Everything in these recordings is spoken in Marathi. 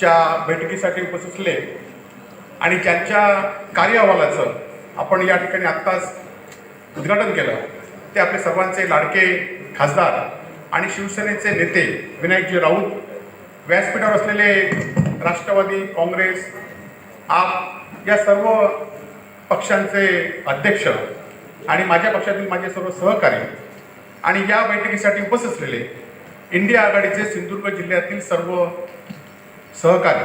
च्या बैठकीसाठी उपस्थित असले आणि त्यांच्या कार्य अहवालाचं आपण या ठिकाणी आत्ताच उद्घाटन केलं ते आपले सर्वांचे लाडके खासदार आणि शिवसेनेचे नेते विनायकजी राऊत व्यासपीठावर असलेले राष्ट्रवादी काँग्रेस आप या सर्व पक्षांचे अध्यक्ष आणि माझ्या पक्षातील माझे सर्व सहकारी आणि या बैठकीसाठी उपस्थित असलेले इंडिया आघाडीचे सिंधुदुर्ग जिल्ह्यातील सर्व सहकार्य.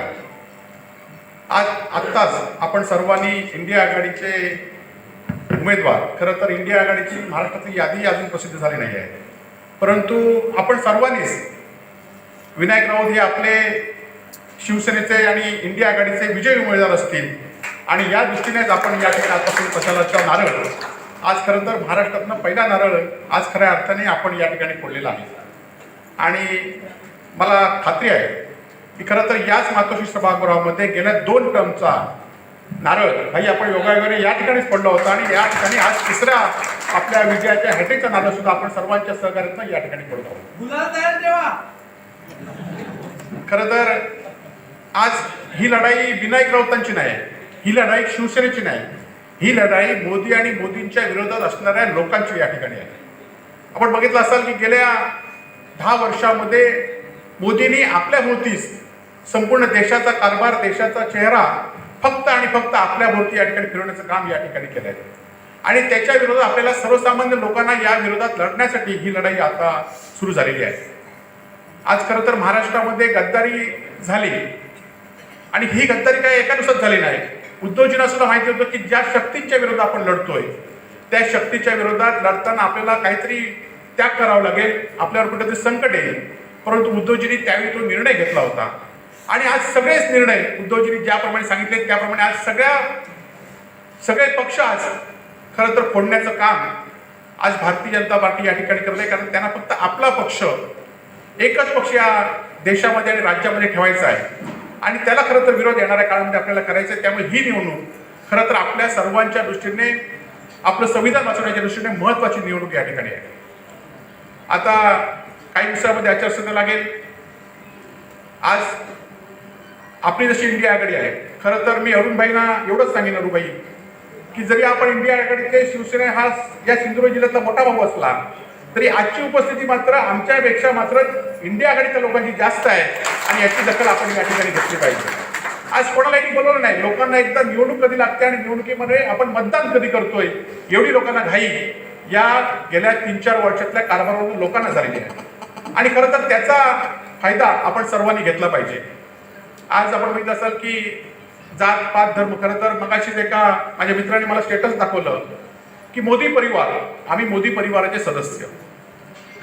आज आत्ताच आपण सर्वांनी इंडिया आघाडीचे उमेदवार खरं तर इंडिया आघाडीची महाराष्ट्रातील यादी अजून प्रसिद्ध झाली नाही आहे. परंतु आपण सर्वांनीच विनायक राऊत हे आपले शिवसेनेचे आणि इंडिया आघाडीचे विजयी उमेदवार असतील आणि या दृष्टीनेच आपण या ठिकाणी आजपासून प्रचाराचा नारळ आज खरं तर महाराष्ट्रातनं पहिला नारळ आज खऱ्या अर्थाने आपण या ठिकाणी फोडलेला आहे. आणि मला खात्री आहे की खरं तर याच मातोश्री सभागृहामध्ये गेल्या दोन टर्मचा नारळ हाही आपण योगायोगाने या ठिकाणीच पडला होता आणि या ठिकाणी आज तिसऱ्या आपल्या विजयाच्या हॅटेचा नारळ सुद्धा आपण सर्वांच्या सहकार्यातनं या ठिकाणी ठेवा. खरं तर आज ही लढाई विनायक राऊतांची नाही ही लढाई शिवसेनेची नाही ही लढाई मोदी आणि मोदींच्या विरोधात असणाऱ्या लोकांची या ठिकाणी आहे. आपण बघितलं असाल की गेल्या दहा वर्षामध्ये मोदींनी आपल्या भोवतीच संपूर्ण देशाचा कारभार देशाचा चेहरा फक्त आणि फक्त आपल्या भोवती या ठिकाणी फिरवण्याचं काम या ठिकाणी केलं आहे आणि त्याच्या विरोधात आपल्याला सर्वसामान्य लोकांना या विरोधात लढण्यासाठी ही लढाई आता सुरू झालेली आहे. आज खरं तर महाराष्ट्रामध्ये गद्दारी झाली. आणि ही गद्दारी काय एका दिवसात झाली नाही. उद्धवजींना सुद्धा माहिती होतं की ज्या शक्तींच्या विरोधात आपण लढतोय त्या शक्तीच्या विरोधात लढताना आपल्याला काहीतरी त्याग करावा लागेल आपल्यावर कुठेतरी संकट येईल. परंतु उद्धवजींनी त्यावेळी तो निर्णय घेतला होता. आणि आज सगळेच निर्णय उद्धवजींनी ज्याप्रमाणे सांगितले त्याप्रमाणे आज सगळ्या सगळे पक्ष आज खरं तर फोडण्याचं काम आज भारतीय जनता पार्टी या ठिकाणी करत आहे. कारण त्यांना फक्त आपला पक्ष एकच पक्ष या देशामध्ये आणि राज्यामध्ये ठेवायचा आहे. आणि त्याला खरं तर विरोध येणाऱ्या काळामध्ये आपल्याला करायचं आहे. त्यामुळे ही निवडणूक खरं तर आपल्या सर्वांच्या दृष्टीने आपलं संविधान वाचवण्याच्या दृष्टीने महत्त्वाची निवडणूक या ठिकाणी आहे. आता काही दिवसामध्ये आचारसंहिता लागेल. आज आपली जशी इंडिया आघाडी आहे. खरं तर मी अरुणभाईंना एवढंच सांगेन अरुणभाई की जरी आपण इंडिया आघाडीचे शिवसेना हा या सिंधुदुर्ग जिल्ह्यातला मोठा भाऊ असला तरी आजची उपस्थिती मात्र आमच्यापेक्षा मात्र इंडिया आघाडीच्या लोकांची जास्त आहे आणि याची दखल आपण या ठिकाणी घेतली पाहिजे. आज कोणालाही बोलवलं नाही. लोकांना एकदा निवडणूक कधी लागते आणि निवडणुकीमध्ये आपण मतदान कधी करतोय एवढी लोकांना घाई या गेल्या तीन चार वर्षातल्या कारभारावरून लोकांना झालेली आहे. आणि खरं तर त्याचा फायदा आपण सर्वांनी घेतला पाहिजे. आज आपण बघितलं असाल की जात पात धर्म खरं तर मगाशीच एका माझ्या मित्राने मला स्टेटस दाखवलं की मोदी परिवार आम्ही मोदी परिवाराचे सदस्य.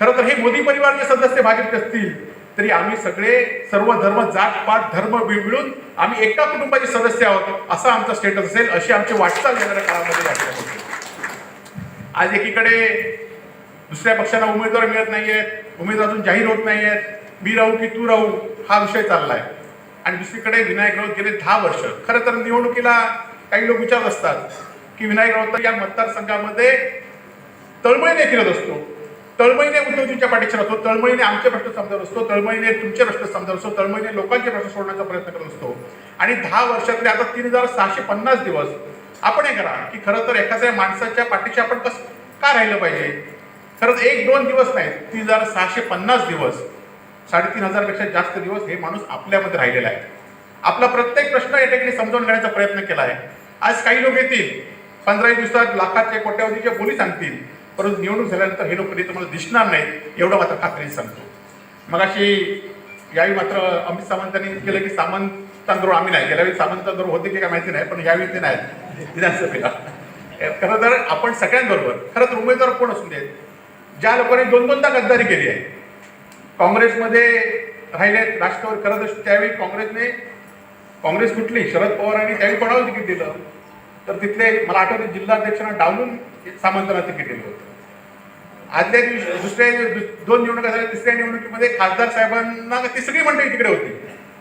खरं तर हे मोदी परिवाराचे सदस्य भाजपचे असतील तरी आम्ही सगळे सर्व धर्म जात पात धर्म मिळ- मिळून आम्ही एका कुटुंबाचे सदस्य आहोत असा आमचा स्टेटस असेल अशी आमची वाटचाल येणाऱ्या काळामध्ये आज एकीकडे दुसऱ्या पक्षांना उमेदवार मिळत नाहीयेत उमेदवार अजून जाहीर होत नाहीयेत. मी राहू की तू राहू हा विषय चाललाय. आणि दुसरीकडे विनायक राऊत गेले दहा वर्ष. खरं तर निवडणुकीला काही लोक विचारत असतात की विनायक राऊत या मतदारसंघामध्ये तळमळीने फिरत असतो. तळमळीने उद्धवजींच्या पाठीशी राहतो. तळमळीने आमचे प्रश्न समजत असतो. तळमळीने तुमचे प्रश्न समजत असतो. तळमळीने लोकांचे प्रश्न सोडण्याचा प्रयत्न करत असतो. आणि दहा वर्षातले आता तीन हजार सहाशे पन्नास दिवस आपण हे करा की खरं तर एखाद्या माणसाच्या पाठीशी आपण कसं का राहिलं पाहिजे? खरंच एक दोन दिवस नाही तीन हजार सहाशे पन्नास दिवस. साडेतीन हजारपेक्षा जास्त दिवस हे माणूस आपल्यामध्ये राहिलेला आहे. आपला प्रत्येक प्रश्न या ठिकाणी समजावून घेण्याचा प्रयत्न केला आहे. आज काही लोक येतील पंधराही दिवसात लाखाचे कोट्यावधीचे बोली सांगतील परंतु निवडणूक झाल्यानंतर हे लोक कधी तुम्हाला दिसणार नाही एवढं मात्र खात्रीने सांगतो. मग अशी यावेळी मात्र अमित सावंतांनी केलं की सामंतांबरोबर आम्ही नाही गेल्यावेळी सामंत सामंतांबरोबर होते की काय माहिती नाही पण यावेळी ते नाही. विधानसभेला. खरं तर आपण सगळ्यांबरोबर खरं तर उमेदवार कोण असू देत? ज्या लोकांनी दोन दोनदा गद्दारी केली आहे काँग्रेसमध्ये राहिले राष्ट्रवादी करत त्यावेळी काँग्रेसने काँग्रेस कुठली? शरद पवारांनी त्यावेळी कोणाला तिकीट दिलं? तर तिथले मला आठवते जिल्हाध्यक्षांना डावलून सामंतांना तिकीट दिलं होतं. आदल्या दिवशी दुसऱ्या दोन निवडणुका झाल्या तिसऱ्या निवडणुकीमध्ये खासदार साहेबांना ती सगळी मंडळी तिकडे होती.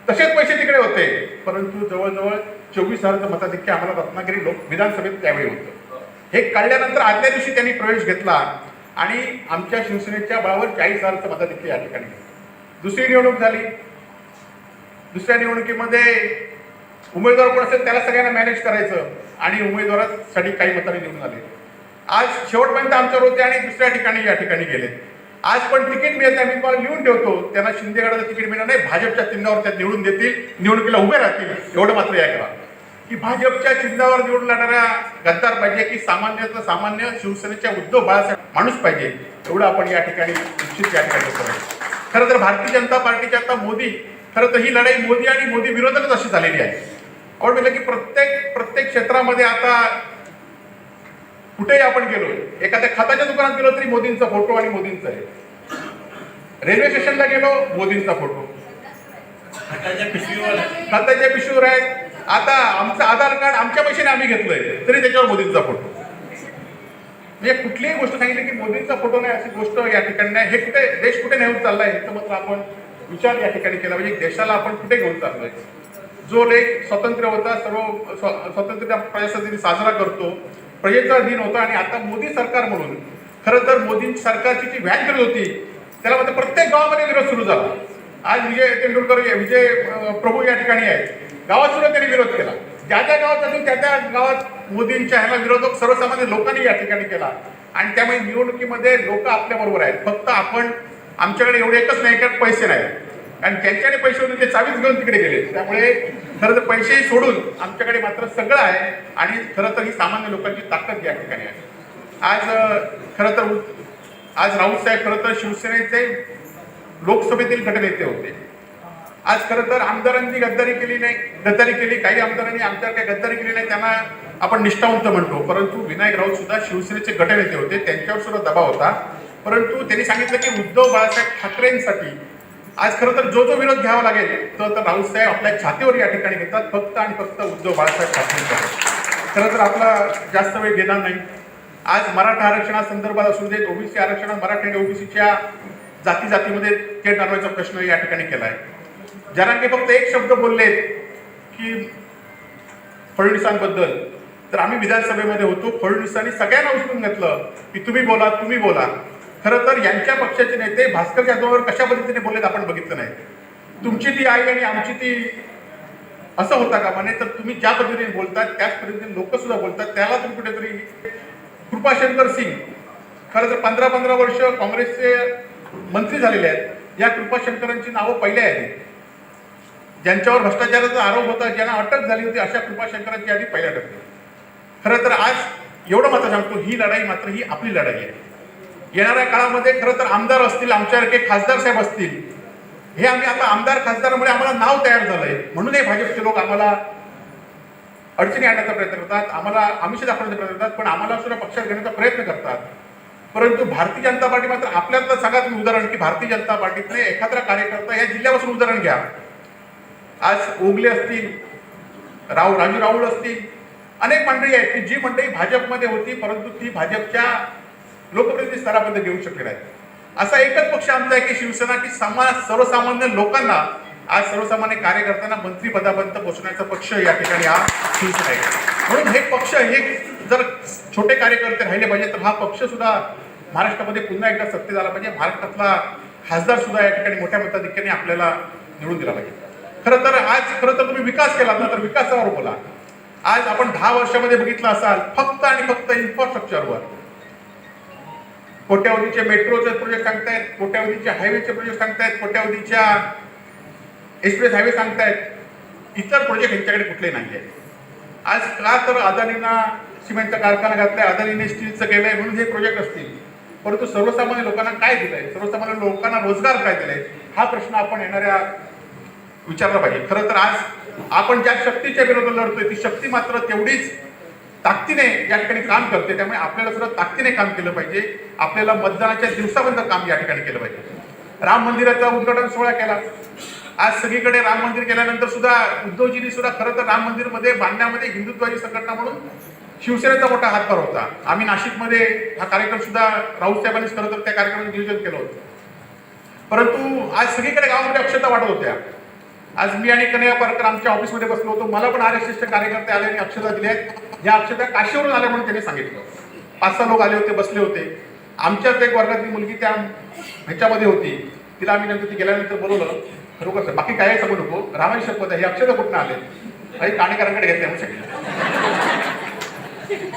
तसेच पैसे तिकडे होते. परंतु जवळजवळ चोवीस हजारचं मताधिक्य आम्हाला रत्नागिरी लोक विधानसभेत त्यावेळी होतं. हे कळल्यानंतर आदल्या दिवशी त्यांनी प्रवेश घेतला. आणि आमच्या शिवसेनेच्या बळावर चाळीस हजारचं मताधिक्य या ठिकाणी. दुसरी निवडणूक झाली. दुसऱ्या निवडणुकीमध्ये उमेदवार कोण असेल त्याला सगळ्यांना मॅनेज करायचं आणि उमेदवारासाठी काही मतांनी निवडून आले. आज शेवटपर्यंत आमच्यावर होते आणि दुसऱ्या ठिकाणी या ठिकाणी गेले. आज पण तिकीट मिळत नाही. मी तुम्हाला लिहून ठेवतो. त्यांना शिंदेगडाचं तिकीट मिळणार नाही. भाजपच्या चिन्हावर त्या निवडून देतील. निवडणुकीला उभे राहतील. एवढं मात्र या करा की भाजपच्या चिन्हावर निवडून लढणाऱ्या गद्दार पाहिजे की सामान्यातलं सामान्य शिवसेनेच्या उद्धव बाळासाहेब माणूस पाहिजे एवढं आपण या ठिकाणी निश्चित या ठिकाणी करायचं खरं तर भारतीय जनता पार्टीची आता मोदी खरं तर ही लढाई मोदी आणि मोदी विरोधकच अशी झालेली आहे. आपण म्हटलं की प्रत्येक प्रत्येक क्षेत्रामध्ये आता कुठेही आपण गेलो एखाद्या खताच्या दुकानात गेलो तरी मोदींचा फोटो आणि मोदींचा आहे. रेल्वे स्टेशनला गेलो मोदींचा फोटो हाताच्या पिशवीवर. खताच्या पिशवीवर आहेत आता आमचं आधार कार्ड आमच्या पैशाने आम्ही घेतलंय. तरी त्याच्यावर मोदींचा फोटो. म्हणजे कुठलीही गोष्ट सांगितली की मोदींचा फोटो नाही अशी गोष्ट या ठिकाणी नाही. हे कुठे देश कुठे नेऊन चाललाय ह्याचं मात्र आपण विचार या ठिकाणी केला. म्हणजे देशाला आपण कुठे घेऊन चाललोय? जो लेख स्वतंत्र होता सर्व स्व- स्वातंत्र्य प्रजासत्ताक दिन साजरा करतो प्रजेचा दिन होता आणि आता मोदी सरकार म्हणून खरं तर मोदी सरकारची जी व्हॅन करत होती त्याला मात्र प्रत्येक गावामध्ये विरोध सुरू झाला. आज विजय तेंडुलकर विजय प्रभू या ठिकाणी आहेत. गावात सुद्धा त्यांनी विरोध केला. ज्या ज्या गावात असून त्या त्या गावात मोदींच्या ह्याला विरोधक सर्वसामान्य लोकांनी या ठिकाणी केला. आणि त्यामुळे निवडणुकीमध्ये लोक आपल्या बरोबर आहेत. फक्त आपण आमच्याकडे एवढे एकच नाही त्यात पैसे नाही. आणि त्यांच्याकडे पैसे होते ते चावीच घेऊन तिकडे गेले. त्यामुळे खरं तर पैसेही सोडून आमच्याकडे मात्र सगळं आहे. आणि खरं तर ही सामान्य लोकांची ताकद या ठिकाणी आहे. आज खरं तर आज राऊत साहेब खरं तर शिवसेनेचे लोकसभेतील गटनेते होते. आज खरं तर आमदारांनी गद्दारी केली नाही गद्दारी केली. काही आमदारांनी आमच्यावर काही गद्दारी केली नाही त्यांना आपण निष्ठावंत म्हणतो. परंतु विनायक राऊत सुद्धा शिवसेनेचे गटनेते होते त्यांच्यावर सुद्धा दबाव होता. परंतु त्यांनी सांगितलं की उद्धव बाळासाहेब ठाकरेंसाठी आज खरं तर जो जो विरोध घ्यावा लागेल तो तर राऊत साहेब आपल्या छातीवर या ठिकाणी घेतात फक्त आणि फक्त उद्धव बाळासाहेब ठाकरेंसाठी खरं तर आपला जास्त वेळ घेणार नाही. आज मराठा आरक्षणासंदर्भात असू देत ओबीसी आरक्षणात मराठी आणि ओबीसीच्या जाती जातीमध्ये थेट आणवायचा प्रश्न या ठिकाणी केला आहे जरांगे फक्त एक शब्द बोलले की फडणवीसांबद्दल तर आम्ही विधानसभेमध्ये होतो फडणवीसांनी सगळ्यांना उचलून घेतलं की तुम्ही बोला तुम्ही बोला. खरं तर यांच्या पक्षाचे नेते भास्कर जाधववर कशा पद्धतीने बोललेत आपण बघितलं नाही. तुमची ती आई आणि आमची ती असं होता का म्हणे तर तुम्ही ज्या पद्धतीने बोलतात त्याच पद्धतीने लोक सुद्धा बोलतात त्याला तुम्ही कुठेतरी कृपाशंकर सिंग खरं तर पंधरा पंधरा वर्ष काँग्रेसचे मंत्री झालेले आहेत या कृपाशंकरांची नावं पहिले आहेत. ज्यांच्यावर भ्रष्टाचाराचा आरोप होता ज्यांना अटक झाली होती अशा कृपाशंकरांची आधी पहिल्या टप्प्यात. खरं तर आज एवढं मात्र सांगतो ही लढाई मात्र ही आपली लढाई आहे. येणाऱ्या काळामध्ये खरं तर आमदार असतील आमच्यासारखे खासदार साहेब असतील हे आम्ही आता आमदार खासदारामुळे आम्हाला नाव तयार झालंय. म्हणून हे भाजपचे लोक आम्हाला अडचणी आणण्याचा प्रयत्न करतात आम्हाला आमिष दाखवण्याचा प्रयत्न करतात पण आम्हाला सुद्धा पक्षात घेण्याचा प्रयत्न करतात. परंतु भारतीय जनता पार्टी मात्र आपल्यातलं सगळ्यात तुम्ही उदाहरण की भारतीय जनता पार्टीतले एखादा कार्यकर्ता या जिल्ह्यापासून उदाहरण घ्या. आज ओगले असतील राव राजू राऊळ असतील अनेक मंडळी आहेत की जी मंडळी भाजपमध्ये होती परंतु ती भाजपच्या लोकप्रतिनिधी स्तरापर्यंत घेऊ शकली नाही असा एकच पक्ष आमचा आहे की शिवसेना की समाज सर्वसामान्य लोकांना आज सर्वसामान्य कार्यकर्त्यांना मंत्रीपदापर्यंत पोहोचण्याचा पक्ष या ठिकाणी हा शिवसेना आहे. म्हणून हे पक्ष हे जर छोटे कार्यकर्ते राहिले पाहिजे तर हा पक्ष सुद्धा महाराष्ट्रामध्ये पुन्हा एकदा सत्तेत आला पाहिजे. महाराष्ट्रातला खासदार सुद्धा या ठिकाणी मोठ्या मताधिक्याने आपल्याला निवडून दिला पाहिजे. खरं तर आज खरं तर तुम्ही विकास केला ना तर विकासावर बोला. आज आपण दहा वर्षामध्ये बघितलं असाल फक्त आणि फक्त इन्फ्रास्ट्रक्चरवर कोट्यावधीचे मेट्रोचे प्रोजेक्ट सांगतायत कोट्यावधीचे हायवेचे प्रोजेक्ट सांगतायत कोट्यावधीच्या एक्सप्रेस हायवे सांगतायत. इतर प्रोजेक्ट यांच्याकडे कुठले नाही आहेत आज का तर अदानीना सिमेंटचा कारखाना घातलाय अदानीने स्टीलचं केलंय म्हणून हे प्रोजेक्ट असतील. परंतु सर्वसामान्य लोकांना काय दिलंय? सर्वसामान्य लोकांना रोजगार काय दिलाय? हा प्रश्न आपण येणाऱ्या विचारलं पाहिजे. खरं तर आज आपण ज्या शक्तीच्या विरोधात लढतोय ती शक्ती मात्र तेवढीच ताकदीने या ठिकाणी काम करते. त्यामुळे आपल्याला सुद्धा ताकदीने काम केलं पाहिजे. आपल्याला मतदानाच्या दिवसाबद्दल काम या ठिकाणी केलं पाहिजे. राम मंदिराचा उद्घाटन सोहळा केला. आज सगळीकडे राम मंदिर केल्यानंतर सुद्धा उद्धवजींनी सुद्धा खरं तर राम मंदिरमध्ये बांधण्यामध्ये हिंदुत्वाची संघटना म्हणून शिवसेनेचा मोठा हातभार होता. आम्ही नाशिकमध्ये हा कार्यक्रम सुद्धा राऊत साहेबांनीच खरं तर त्या कार्यक्रमाचं नियोजन केलं होतं. परंतु आज सगळीकडे गावामध्ये अक्षता वाटत होत्या. आज मी आणि कन्हया पारकर आमच्या ऑफिसमध्ये बसलो होतो. मला पण आर एस एसचे कार्यकर्ते आले आणि अक्षता दिल्या आहेत. या अक्षता काशीवरून आल्या म्हणून त्यांनी सांगितलं. पाच सहा लोक आले होते बसले होते. आमच्याच एक वर्गातली मुलगी त्या ह्याच्यामध्ये होती. तिला आम्ही नंतर ती गेल्यानंतर बोलवलं. खरोखर बाकी काय सांगू नको. रामायण शपथ आहे हे अक्षता कुठनं आले? काही काणेकरांकडे घेतले म्हणू शकले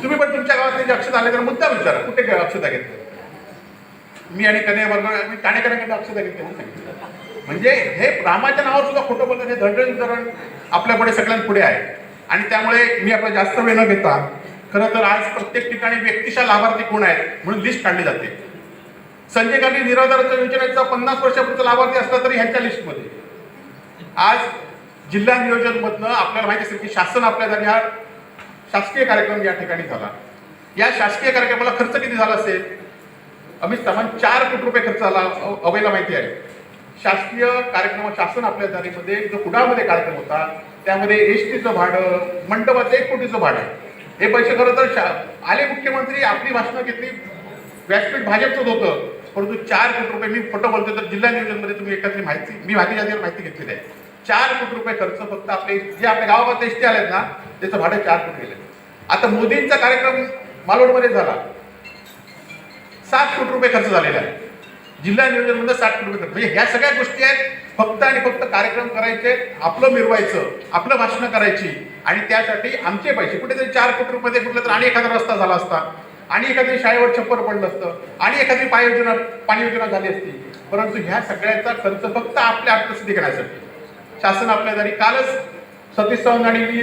तुम्ही पण तुमच्या गावातले जे अक्षता आले तर मुद्दा विचारा. कुठे अक्षता घेतलं? मी आणि कन्हैया वर्ग मी काणेकरांकडे अक्षता घेतली म्हणून सांगितलं. म्हणजे हे रामाच्या नावावर सुद्धा खोटं बोलतात हे धडधड धरण आपल्यापुढे सगळ्यांपुढे आहे. आणि त्यामुळे मी आपला जास्त वेळ न घेता खरं तर आज प्रत्येक ठिकाणी व्यक्तिशा लाभार्थी कोण आहेत म्हणून लिस्ट काढली जाते. संजय गांधी निराधाराच्या योजनेचा पन्नास वर्षापूर्वीचा लाभार्थी असला तरी ह्यांच्या लिस्टमध्ये आज जिल्हा नियोजन मधनं आपल्याला माहिती असेल की शासन आपल्या जागी हा शासकीय कार्यक्रम या ठिकाणी झाला. या शासकीय कार्यक्रमाला खर्च किती झाला असेल? अमित सामान चार कोटी रुपये खर्च झाला अ- अभयला माहिती आहे. शासकीय कार्यक्रम शासन आपल्या जारीमध्ये जो कुडाळमध्ये कार्यक्रम होता त्यामध्ये एस टीचं भाडं मंडपाचं एक कोटीचं भाडं हे पैसे खरं तर शा- आले मुख्यमंत्री आपली भाषणं घेतली व्यासपीठ भाजपचंच होतं परंतु चार कोटी रुपये मी फोटो बोलतो तर जिल्हा नियोजनमध्ये तुम्ही एखादी माहिती मी माहिती जातीवर माहिती घेतलेली आहे. चार कोटी रुपये खर्च फक्त आपले जे आपल्या गावात एस टी आलेत ना त्याचं भाडं चार कोटी गेलं आता मोदींचा कार्यक्रम मालोडमध्ये झाला. सात कोटी रुपये खर्च झालेला आहे. जिल्हा नियोजनमध्ये साठ किलोमीटर. म्हणजे ह्या सगळ्या गोष्टी आहेत. फक्त आणि फक्त कार्यक्रम करायचे आपलं मिरवायचं आपलं भाषणं करायची आणि त्यासाठी आमचे पैसे. कुठेतरी चार कोटी रुपये कुठलं तर आणि एखादा रस्ता झाला असता. आणि एखादी शाळेवर छप्पर पडलं असतं. आणि एखादी पाय योजना पाणी योजना झाली असती. परंतु ह्या सगळ्याचा खर्च फक्त आपल्या आत्मसिद्धी करण्यासाठी. शासन आपल्या दारी कालच सतीश चव्हाण आणि मी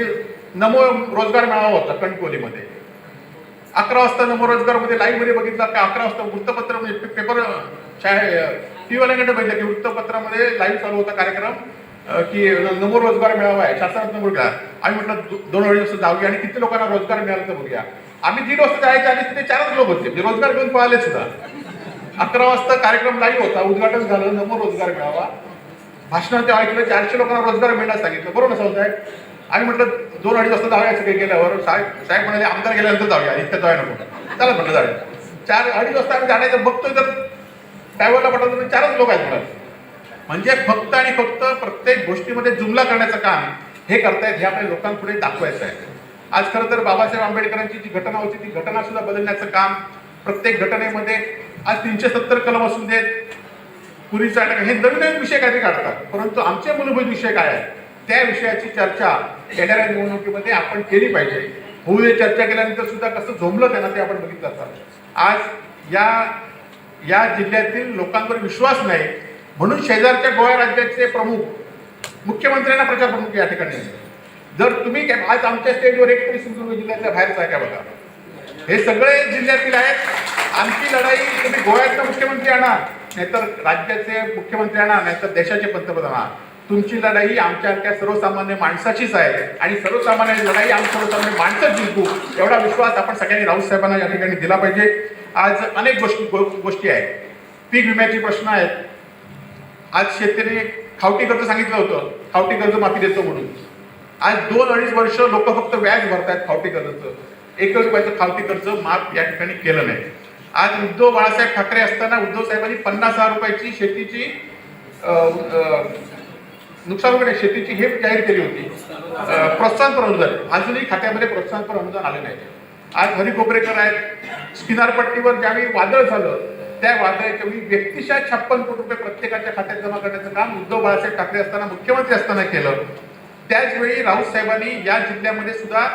नमो रोजगार मेळावा होता कणकोलीमध्ये अकरा वाजता नमो रोजगारमध्ये लाईव्हमध्ये बघितलं की अकरा वाजता वृत्तपत्र म्हणजे पेपर टी वाल्याकडे बघितलं की वृत्तपत्रामध्ये लाईव्ह चालू होता कार्यक्रम की न- नमो रोजगार मिळावा आहे शासनात बघूया आम्ही म्हटलं दोन अडीच वाजता जाऊया आणि किती लोकांना रोजगार मिळाला तर बघूया. आम्ही दीड वाजता जायच्या आधी तिथे चारच लोक होते म्हणजे रोजगार घेऊन पळाले सुद्धा. अकरा वाजता कार्यक्रम लाईव्ह होता उद्घाटन झालं नमो रोजगार मिळावा. भाषणात ते ऐकलं चारशे लोकांना रोजगार मिळण्यास सांगितलं. बरोबर ना साहेब? आम्ही म्हटलं दोन अडीच वाजता जाऊया सगळे गेल्यावर साहेब साहेब म्हणाले आमदार गेल्यानंतर जाऊया इतकं जाऊया नको. चला म्हटलं जाऊया. चार अडीच वाजता आम्ही जाण्याचं बघतोय तर ड्रायव्हरला म्हटलं तर चारच लोक आहेत म्हणाले. म्हणजे फक्त आणि फक्त प्रत्येक गोष्टीमध्ये जुमला करण्याचं काम हे करतायत हे आपल्या लोकांपुढे दाखवायचं आहे. आज खरं तर बाबासाहेब आंबेडकरांची जी घटना होती ती घटना सुद्धा बदलण्याचं काम प्रत्येक घटनेमध्ये आज तीनशे सत्तर कलम असून देत. पुरीचा अटक हे नवीन नवीन विषय काहीतरी काढतात. परंतु आमचे मूलभूत विषय काय आहेत? त्या विषयाची चर्चा येणाऱ्या निवडणुकीमध्ये आपण केली पाहिजे. होऊ दे चर्चा केल्यानंतर सुद्धा कसं झोंबलं त्यांना ते आपण बघितलं असतात आज या या जिल्ह्यातील लोकांवर विश्वास नाही. म्हणून शेजारच्या गोवा राज्याचे प्रमुख मुख्यमंत्र्यांना प्रचार प्रमुख या ठिकाणी जर तुम्ही आज आमच्या स्टेजवर एकतरी सिंधुदुर्ग जिल्ह्यातल्या बाहेरचा आहे का बघा? हे सगळे जिल्ह्यातील आहेत. आमची लढाई तुम्ही गोव्याचा मुख्यमंत्री आणा नाहीतर राज्याचे मुख्यमंत्री आणा नाहीतर देशाचे पंतप्रधान आणा. तुमची लढाई आमच्यासारख्या सर्वसामान्य माणसाचीच आहे आणि सर्वसामान्य लढाई आम्ही सर्वसामान्य माणसं जिंकू एवढा विश्वास आपण सगळ्यांनी राऊत साहेबांना या ठिकाणी दिला पाहिजे. आज अनेक गोष्टी गो- गोष्टी आहेत. पीक विम्याची प्रश्न आहेत. आज शेतकरी खावटी कर्ज सांगितलं होतं. खावटी कर्ज माफी देतो म्हणून. आज दोन अडीच वर्ष लोक फक्त व्याज भरतायत खावटी कर्जाचं. एक रुपयाचं खावटी कर्ज माफ या ठिकाणी केलं नाही. आज उद्धव बाळासाहेब ठाकरे असताना उद्धव साहेबांनी पन्नास हजार रुपयाची शेतीची नुकसान वगैरे शेतीची हे जाहीर केली होती. प्रोत्साहनपर अनुदान. अजूनही खात्यामध्ये प्रोत्साहनपर अनुदान आले नाही. आज हरी कोपरेकर आहेत. किनारपट्टीवर ज्यावेळी वादळ झालं त्या वादळाच्या वेळी व्यक्तिशः छप्पन कोटी रुपये प्रत्येकाच्या खात्यात जमा करण्याचं काम उद्धव बाळासाहेब ठाकरे असताना मुख्यमंत्री असताना केलं. त्याचवेळी राऊत साहेबांनी या जिल्ह्यामध्ये सुद्धा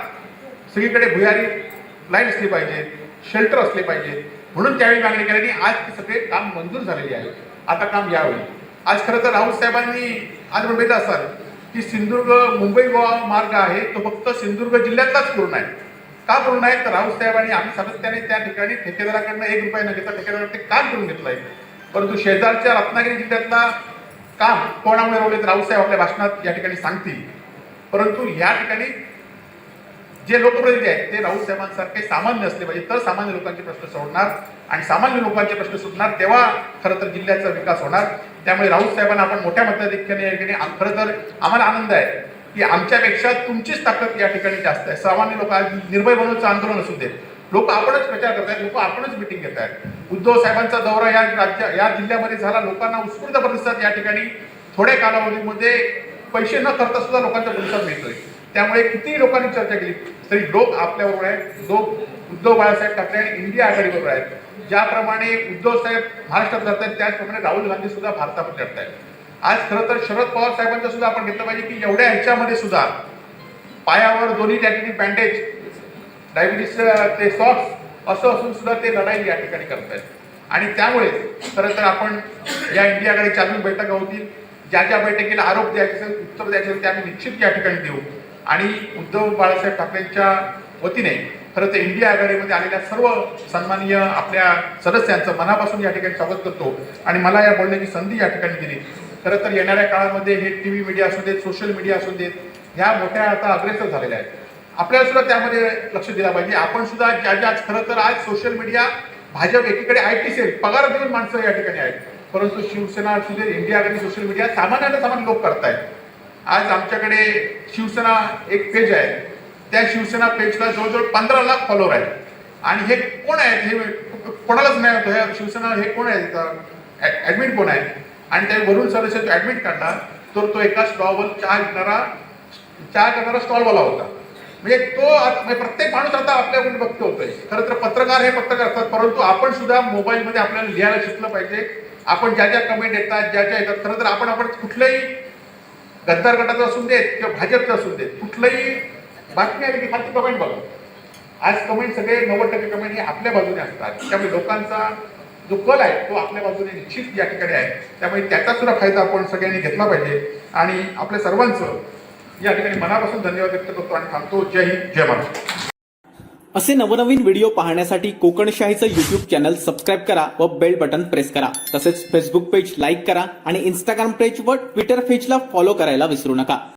सगळीकडे भुयारी लाईन असली पाहिजे शेल्टर असले पाहिजे. म्हणून त्यावेळी मागणी केली आणि आज ते सगळे काम मंजूर झालेले आहे. आता काम यावेळी. आज खरं तर राऊत साहेबांनी आज म्हणलं असाल की सिंधुदुर्ग मुंबई गोवा मार्ग आहे तो फक्त सिंधुदुर्ग जिल्ह्यातलाच पूर्ण आहे. का पूर्ण आहे? तर राऊत साहेबांनी आम्ही सातत्याने त्या ठिकाणी ठेकेदाराकडनं एक रुपया न घेता ठेकेदाराकडे ते काम करून घेतलं आहे. परंतु शेजारच्या रत्नागिरी जिल्ह्यातला काम कोणामुळे रोवले तर राऊत साहेब आपल्या भाषणात या ठिकाणी सांगतील. परंतु या ठिकाणी जे लोकप्रतिनिधी आहेत ते राऊत साहेबांसारखे सामान्य असले पाहिजे तर सामान्य लोकांचे प्रश्न सोडणार आणि सामान्य लोकांचे प्रश्न सुटणार तेव्हा खरं तर जिल्ह्याचा विकास होणार. त्यामुळे राऊत साहेबांना आपण मोठ्या मताधिक्याने या ठिकाणी खरं तर आम्हाला आनंद आहे की आमच्यापेक्षा तुमचीच ताकद या ठिकाणी जास्त आहे. सामान्य लोक आज निर्भय बनवचं आंदोलन असू देत. लोक आपणच प्रचार करतायत लोक आपणच मिटिंग घेत आहेत. उद्धव साहेबांचा दौरा या राज्य या जिल्ह्यामध्ये झाला लोकांना उत्स्फूर्त प्रतिसाद या ठिकाणी थोड्या कालावधीमध्ये पैसे न करता सुद्धा लोकांचा प्रतिसाद मिळतोय. त्यामुळे कितीही लोकांनी चर्चा केली तरी लोक आपल्याबरोबर आहेत लोक उद्धव बाळासाहेब ठाकरे आणि इंडिया आघाडीबरोबर आहेत. ज्याप्रमाणे उद्धव साहेब महाराष्ट्रात लढतायत त्याचप्रमाणे राहुल गांधी सुद्धा भारतामध्ये लढतायत. आज खरं तर शरद पवार साहेबांचं सुद्धा आपण घेतलं पाहिजे की एवढ्या ह्याच्यामध्ये सुद्धा पायावर दोन्ही त्या ठिकाणी बँडेज डायबिटीस ते सॉक्स असं असून सुद्धा ते लढाई या ठिकाणी करतायत. आणि त्यामुळे खरं तर आपण या इंडियाकडे चालू बैठका होतील. ज्या ज्या बैठकीला आरोप द्यायचे असेल उत्तर द्यायचे असेल ते आम्ही निश्चित या ठिकाणी देऊ. आणि उद्धव बाळासाहेब ठाकरेंच्या वतीने खरं तर इंडिया आघाडीमध्ये आलेल्या सर्व सन्माननीय आपल्या सदस्यांचं मनापासून या ठिकाणी स्वागत करतो. आणि मला या बोलण्याची संधी या ठिकाणी दिली. खरं तर येणाऱ्या काळामध्ये हे टी व्ही मीडिया असू देत सोशल मीडिया असू देत ह्या मोठ्या आता अग्रेसर झालेल्या आहेत. आपल्याला सुद्धा त्यामध्ये लक्ष दिलं पाहिजे. आपण सुद्धा ज्या ज्या आज खरं तर आज सोशल मीडिया भाजप एकीकडे आय टी सेल पगार देऊन माणसं या ठिकाणी आहेत. परंतु शिवसेना असू दे इंडिया आघाडी सोशल मीडिया सामान्याने सामान्य लोक करतायत. आज आमच्याकडे शिवसेना एक पेज आहे. त्या शिवसेना पेजला जवळजवळ पंधरा लाख फॉलोअर आहेत. आणि हे कोण आहेत? हे कोणालाच नाही होतं शिवसेना हे कोण आहे ऍडमिट कोण आहे आणि त्या वरून सदस्य ऍडमिट करणार तर तो एका स्टॉलवर चहा विकणारा चहा करणारा स्टॉलवाला होता. म्हणजे तो आता- म्हणजे प्रत्येक माणूस आता आपल्याकडून बघतो होतोय. खरं तर पत्रकार हे पत्रकार असतात परंतु आपण सुद्धा मोबाईलमध्ये आपल्याला लिहायला शिकलं पाहिजे. आपण ज्या ज्या कमेंट येतात ज्या ज्या येतात खरं तर आपण आपण कुठलंही गद्दार गटाचं असून देत किंवा भाजपचं असून देत कुठलंही बातमी आली की खालची कमेंट बघा. आज कमेंट सगळे नव्वद टक्के कमेंट हे आपल्या बाजूने असतात. त्यामुळे लोकांचा जो कल आहे तो आपल्या बाजूने निश्चित या ठिकाणी आहे. त्यामुळे त्याचा सुद्धा फायदा आपण सगळ्यांनी घेतला पाहिजे. आणि आपल्या सर्वांचं या ठिकाणी मनापासून धन्यवाद व्यक्त करतो आणि थांबतो. जय हिंद जय महाराष्ट्र. असे नवनवीन व्हिडिओ पाहण्यासाठी कोकणशाहीचं युट्यूब चॅनल सबस्क्राईब करा व बेल बटन प्रेस करा. तसेच फेसबुक पेज लाईक करा आणि इंस्टाग्राम पेज व ट्विटर पेजला फॉलो करायला विसरू नका.